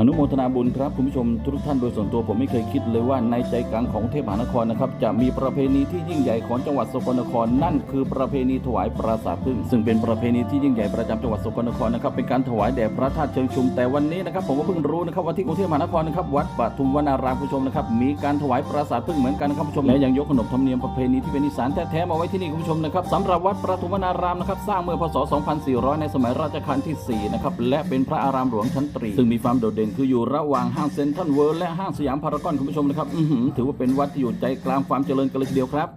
อนุโมทนาบุญครับคุณผู้ชมทุกท่านโดยส่วนตัวผมไม่เคยคิดเลยว่าในใจกลางของเทพมหานครนะครับจะมีประเพณีที่ยิ่งใหญ่ของจังหวัดสกลนคร นั่นคือประเพณีถวายปราสาทพึ่งซึ่งเป็นประเพณีที่ยิ่งใหญ่ประจำจังหวัดสกลนครนะครับเป็นการถวายแด่พระธาตุเชิงชุมแต่วันนี้นะครับผมก็เพิ่งรู้นะครับว่าที่กรุงเทพมหานครนะครับวัดปทุมวนารามคุณผู้ชมนะครับมีการถวายปราสาทพึ่งเหมือนกันนะครับคุณผู้ชมและยังยกขนบธรรมเนียมประเพณีที่เป็นอีสานแท้ๆมาไว้ที่นี่คุณผู้ชมนะครับสำหรับวัดปทุมวนารามนะครับสร้างเมื่อพศ 2400 ในสมัยรัชกาลที่4นะครับและเป็นพระอารามหลวงชั้นตรีซึ่งมีความโดดเด่นคืออยู่ระหว่างห้างเซ็นทรัลเวิลด์และห้างสยามพารากอนคุณผู้ชมนะครับถือว่าเป็นวัดที่อยู่ใจกลางความเจริญกันเลยทีเดียวครับ